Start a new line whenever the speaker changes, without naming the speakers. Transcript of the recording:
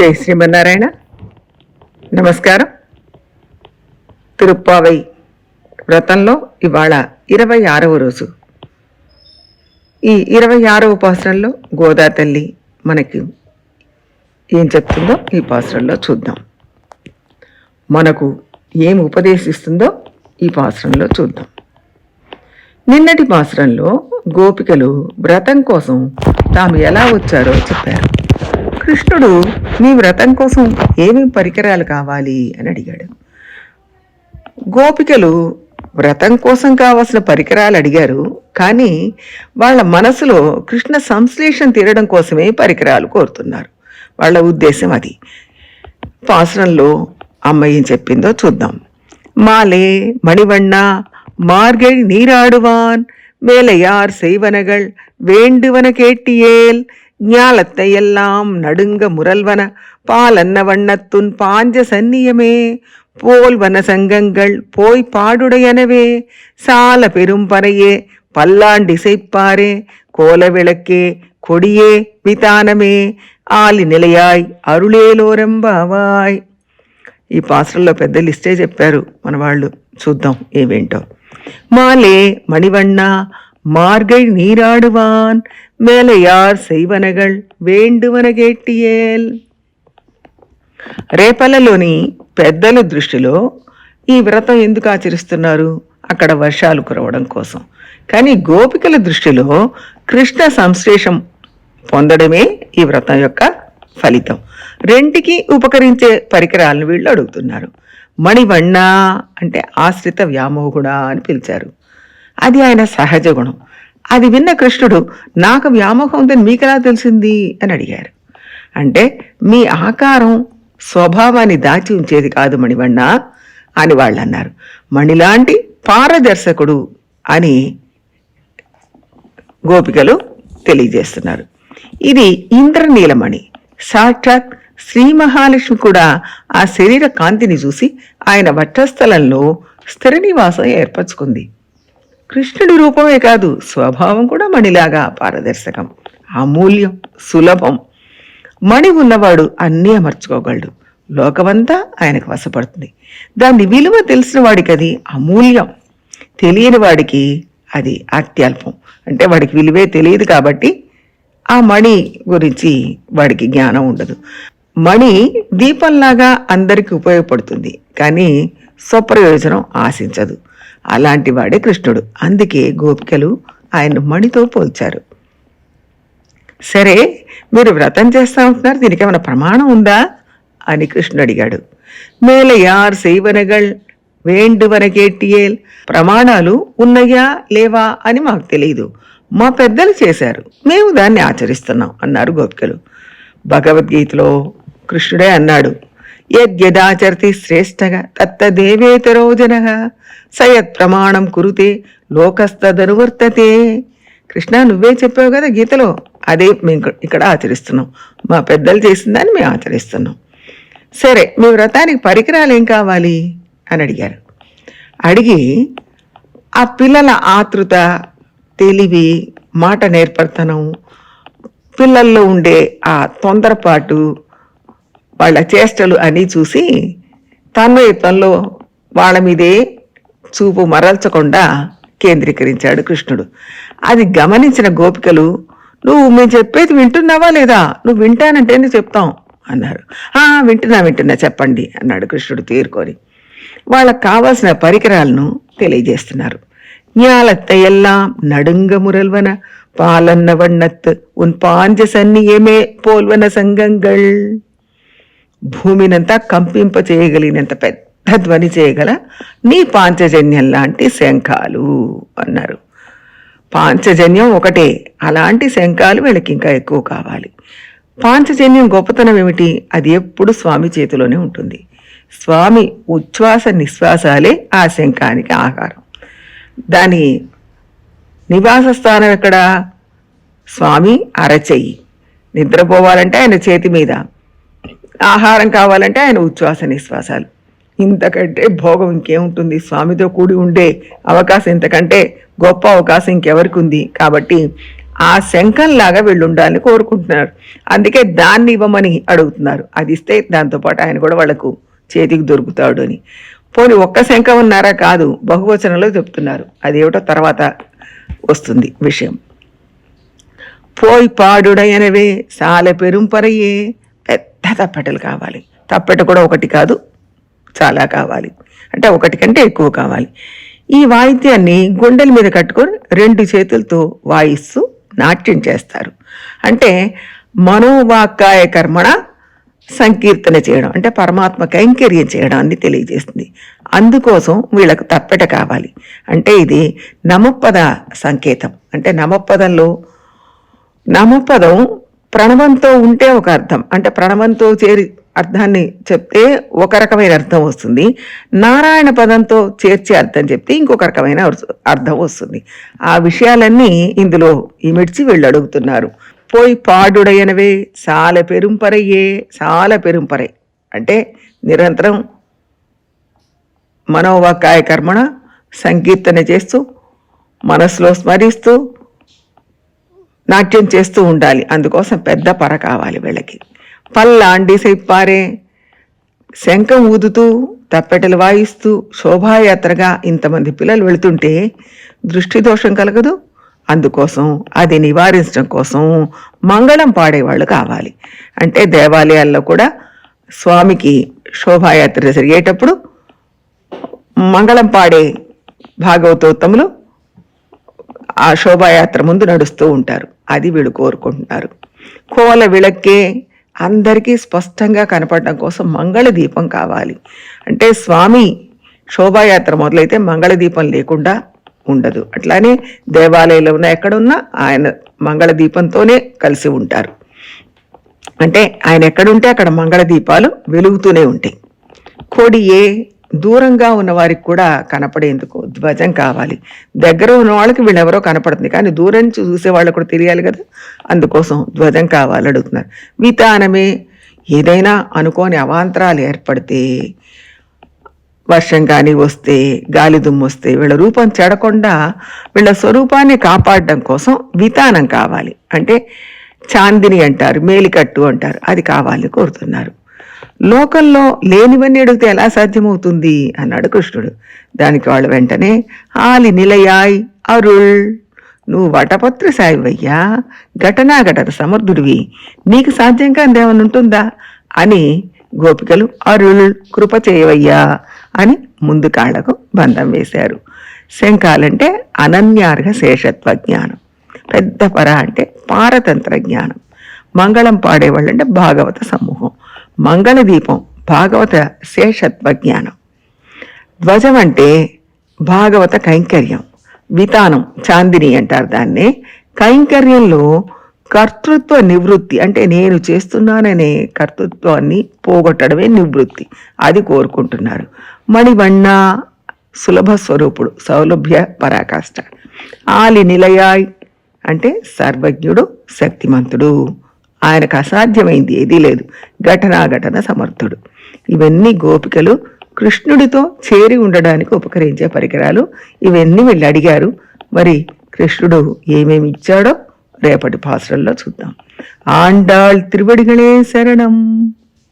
జై శ్రీమన్నారాయణ. నమస్కారం. తిరుప్పావై వ్రతంలో ఇవాళ ఇరవై ఆరవ రోజు. ఈ ఇరవై ఆరవ పాసరంలో గోదా తల్లి మనకి ఏం చెప్తుందో ఈ పాసరంలో చూద్దాం. మనకు ఏం ఉపదేశిస్తుందో ఈ పాసరంలో చూద్దాం. నిన్నటి పాసరంలో గోపికలు వ్రతం కోసం తాము ఎలా వచ్చారో చెప్పారు. కృష్ణుడు మీ వ్రతం కోసం ఏమేం పరికరాలు కావాలి అని అడిగాడు గోపికలు వ్రతం కోసం కావాల్సిన పరికరాలు అడిగారు కానీ వాళ్ళ మనసులో కృష్ణ సంశ్లేషణ తీరడం కోసమే పరికరాలు కోరుతున్నారు వాళ్ళ ఉద్దేశం అది పాసరంలో అమ్మ ఏం చెప్పిందో చూద్దాం மாலே மணிவண்ணா மார்கழி நீராடுவான் மேலையார் செய்வனகள் வேண்டுவன கேட்டியேல் ஞாலத்தை எல்லாம் நடுங்க முரல்வன பாலன்ன வண்ணத்துன் பாஞ்ச சன்னியமே போல்வன சங்கங்கள் போய் பாடுடையனவே. சால பெரும்பறையே பல்லாண்டிசைப்பாரே. கோல விளக்கே கொடியே விதானமே. ఆలి నిలయాయ్ అరుళేలోరంబావాయ్ ఈ పాస్టర్లో పెద్ద లిస్టే చెప్పారు మన వాళ్ళు చూద్దాం ఏమేంటో మాలే మణివಣ್ణ மார்கை நீராடுவான் மேலையார் செய்வனகள் வேண்டுவன கேட்டியேல். రేపల్లలోని పెద్దల దృష్టిలో ఈ వ్రతం ఎందుకు ఆచరిస్తున్నారు అక్కడ వర్షాలు కురవడం కోసం కానీ గోపికల దృష్టిలో కృష్ణ సంశ్లేషం పొందడమే ఈ వ్రతం యొక్క ఫలితం రెంటికి ఉపకరించే పరికరాలను వీళ్ళు అడుగుతున్నారు మణివణ్ణ అంటే ఆశ్రిత వ్యామోహుడా అని పిలిచారు అది ఆయన సహజ గుణం. అది విన్న కృష్ణుడు నాకు వ్యామోహం ఉందని మీకెలా తెలిసింది? అని అడిగారు. అంటే మీ ఆకారం స్వభావాన్ని దాచి ఉంచేది కాదు మణివಣ್ణ అని వాళ్ళు అన్నారు మణిలాంటి పారదర్శకుడు అని గోపికలు తెలియజేస్తున్నారు. ఇది ఇంద్రనీలమణి. సాక్షాత్ శ్రీ మహాలక్ష్మి కూడా ఆ శరీర కాంతిని చూసి ఆయన వక్షస్థలంలో స్థిర నివాసం ఏర్పరచుకుంది. కృష్ణుడి రూపమే కాదు స్వభావం కూడా మణిలాగా పారదర్శకం. అమూల్యం సులభం. మణి ఉన్నవాడు అన్నీ అమర్చుకోగలడు. లోకమంతా ఆయనకు వశపడుతుంది. దాని విలువ తెలిసిన వాడికి అది అమూల్యం. తెలియని వాడికి అది అత్యల్పం. అంటే వాడికి విలువే తెలియదు కాబట్టి ఆ మణి గురించి వాడికి జ్ఞానం ఉండదు. మణి దీపంలాగా అందరికీ ఉపయోగపడుతుంది. కానీ స్వప్రయోజనం ఆశించదు. అలాంటి వాడే కృష్ణుడు అందుకే గోపికలు ఆయన మణితో పోల్చారు సరే మీరు వ్రతం చేస్తా ఉంటున్నారు దీనికి ఏమైనా ప్రమాణం ఉందా అని కృష్ణుడు అడిగాడు మేల యార్ செய்வனகள் వేండువన కేటియేల్ ప్రమాణాలు ఉన్నాయా లేవా అని మాకు తెలియదు మా పెద్దలు చేశారు మేము దాన్ని ఆచరిస్తున్నాం అన్నారు గోపికలు భగవద్గీతలో కృష్ణుడే అన్నాడు యద్యదాచరతి శ్రేష్టగ తత్తదేవేతరో జన సయత్ ప్రమాణం కురుతే లోకస్తదనువర్తతే కృష్ణ నువ్వే చెప్పావు కదా గీతలో? అదే మేము ఇక్కడ ఆచరిస్తున్నాం. మా పెద్దలు చేసిందని మేము ఆచరిస్తున్నాం. సరే మీ వ్రతానికి పరికరాలు ఏం కావాలి? అని అడిగారు. అడిగి ఆ పిల్లల ఆతృత తెలివి మాట నేర్పడతనం పిల్లల్లో ఉండే ఆ తొందరపాటు వాళ్ళ చేష్టలు అన్నీ చూసి తన్మయత్వంలో వాళ్ళ మీదే చూపు మరల్చకుండా కేంద్రీకరించాడు కృష్ణుడు అది గమనించిన గోపికలు నువ్వు మేము చెప్పేది వింటున్నావా లేదా నువ్వు వింటానంటేనే చెప్తాం అన్నారు ఆ వింటున్నా వింటున్నా చెప్పండి అన్నాడు కృష్ణుడు తీరుకొని వాళ్ళకు కావాల్సిన పరికరాలను తెలియజేస్తున్నారు ஞாலத்தை எல்லாம் நடுங்க முரல்வன பாலன்ன வண்ணத்து உன் పాంజ సన్నియమే పోల్వన సంగంగల్ భూమినంతా కంపింప చేయగలిగినంత పెద్ద ధ్వని చేయగల నీ పాంచజన్యం లాంటి శంఖాలు అన్నారు. పాంచజన్యం ఒకటే అలాంటి శంఖాలు వీళ్ళకి ఇంకా ఎక్కువ కావాలి. పాంచజన్యం గొప్పతనం ఏమిటి? అది ఎప్పుడు స్వామి చేతిలోనే ఉంటుంది. స్వామి ఉచ్ఛ్వాస నిశ్వాసాలే ఆ శంఖానికి ఆహారం. దాని నివాస స్థానం ఎక్కడ? స్వామి అరచెయ్యి నిద్రపోవాలంటే ఆయన చేతి మీద. ఆహారం కావాలంటే ఆయన ఉచ్ఛ్వాస నిశ్వాసాలు. ఇంతకంటే భోగం ఇంకేముంటుంది? స్వామితో కూడి ఉండే అవకాశం ఇంతకంటే గొప్ప అవకాశం ఇంకెవరికి ఉంది కాబట్టి ఆ శంఖంలాగా వీళ్ళు ఉండాలని కోరుకుంటున్నారు. అందుకే దాన్ని ఇవ్వమని అడుగుతున్నారు. అది ఇస్తే దాంతోపాటు ఆయన కూడా వాళ్ళకు చేతికి దొరుకుతాడు అని. పోని ఒక్క శంఖం ఉన్నారా? కాదు. బహువచనంలో చెప్తున్నారు. అదేమిటో తర్వాత వస్తుంది విషయం. పోయి పాడుడయనవే సాల పెరుంపరయే తప్పెటలు కావాలి. తప్పెట కూడా ఒకటి కాదు చాలా కావాలి. అంటే ఒకటి కంటే ఎక్కువ కావాలి. ఈ వాయిద్యాన్ని గుండెల మీద కట్టుకొని రెండు చేతులతో వాయిస్తూ నాట్యం చేస్తారు. అంటే మనోవాకాయ కర్మణ సంకీర్తన చేయడం అంటే పరమాత్మ కైంకర్యం చేయడం అని తెలియజేస్తుంది. అందుకోసం వీళ్ళకు తప్పెట కావాలి. అంటే ఇది నమపద సంకేతం. అంటే నమపదంలో నమపదం ప్రణవంతో ఉంటే ఒక అర్థం. అంటే ప్రణవంతో చేరి అర్థాన్ని చెప్తే ఒక రకమైన అర్థం వస్తుంది. నారాయణ పదంతో చేర్చి అర్థం చెప్తే ఇంకొక రకమైన అర్థం వస్తుంది. ఆ విషయాలన్నీ ఇందులో ఇమిడ్చి వీళ్ళు అడుగుతున్నారు. పోయి పాడుడైనవే సాల పెరుంపరయ్యే సాల పెరుంపరై అంటే నిరంతరం మనోవాకాయ కర్మణ సంకీర్తన చేస్తూ మనసులో స్మరిస్తూ నాట్యం చేస్తూ ఉండాలి. అందుకోసం పెద్ద పర కావాలి వీళ్ళకి. పల్లాండి సెప్పారే శంఖం ఊదుతూ తప్పెటలు వాయిస్తూ శోభాయాత్రగా ఇంతమంది పిల్లలు వెళుతుంటే దృష్టి దోషం కలగదు. అందుకోసం అది నివారించడం కోసం మంగళం పాడేవాళ్ళు కావాలి. అంటే దేవాలయాల్లో కూడా స్వామికి శోభాయాత్ర జరిగేటప్పుడు మంగళం పాడే భాగవతోత్తములు ఆ శోభాయాత్ర ముందు నడుస్తూ ఉంటారు. అది వీళ్ళు కోరుకుంటున్నారు. కోల విళక్కే అందరికీ స్పష్టంగా కనపడడం కోసం మంగళ దీపం కావాలి. అంటే స్వామి శోభాయాత్ర మొదలైతే మంగళ దీపం లేకుండా ఉండదు. అట్లానే దేవాలయంలో ఉన్న ఎక్కడున్నా ఆయన మంగళ దీపంతోనే కలిసి ఉంటారు. అంటే ఆయన ఎక్కడుంటే అక్కడ మంగళ దీపాలు వెలుగుతూనే ఉంటాయి. కోడియే దూరంగా ఉన్న వారికి కూడా కనపడేందుకు ధ్వజం కావాలి. దగ్గర ఉన్న వాళ్ళకి వీళ్ళెవరో కనపడుతుంది. కానీ దూరం నుంచి చూసే వాళ్ళు కూడా తెలియాలి కదా. అందుకోసం ధ్వజం కావాలి అడుగుతున్నారు. వితానమే ఏదైనా అనుకోని అవాంతరాలు ఏర్పడితే వర్షం కానీ వస్తే గాలి దుమ్ము వస్తే వీళ్ళ రూపం చెడకుండా వీళ్ళ స్వరూపాన్ని కాపాడడం కోసం వితానం కావాలి. అంటే చాందిని అంటారు మేలికట్టు అంటారు. అది కావాలని కోరుతున్నారు. లోకంలో లేనివన్నీ అడిగితే ఎలా సాధ్యమవుతుంది? అన్నాడు కృష్ణుడు. దానికి వాళ్ళు వెంటనే ఆలి నిలయాయ్ అరుళ్. నువ్వు వటపత్ర సాయివయ్యా. ఘటనాఘటన సమర్థుడివి. నీకు సాధ్యం కాదేమని ఉంటుందా? అని గోపికలు అరుళ్ కృప చేయవయ్యా అని ముందు కాళ్ళకు బంధం వేశారు. శంఖాలంటే అనన్యార్హ శేషత్వ జ్ఞానం పెద్ద పర అంటే పారతంత్ర జ్ఞానం మంగళం పాడేవాళ్ళు అంటే భాగవత సమూహం. మంగళదీపం భాగవత శేషత్వ జ్ఞానం ధ్వజం అంటే భాగవత కైంకర్యం వితానం చాందిని అంటారు దాన్ని. కైంకర్యంలో కర్తృత్వ నివృత్తి అంటే నేను చేస్తున్నాననే కర్తృత్వాన్ని పోగొట్టడమే నివృత్తి అది కోరుకుంటున్నారు. మణివಣ್ణ సులభ స్వరూపుడు సౌలభ్య పరాకాష్ట. ఆలి నిలయాయ్ అంటే సర్వజ్ఞుడు శక్తిమంతుడు. ఆయనకు అసాధ్యమైంది ఏదీ లేదు. ఘటనాఘటన సమర్థుడు. ఇవన్నీ గోపికలు కృష్ణుడితో చేరి ఉండడానికి ఉపకరించే పరికరాలు. ఇవన్నీ వీళ్ళు అడిగారు. మరి కృష్ణుడు ఏమేమి ఇచ్చాడో రేపటి పాసరంలో చూద్దాం. ఆండాళ్ త్రివడిగళే శరణం.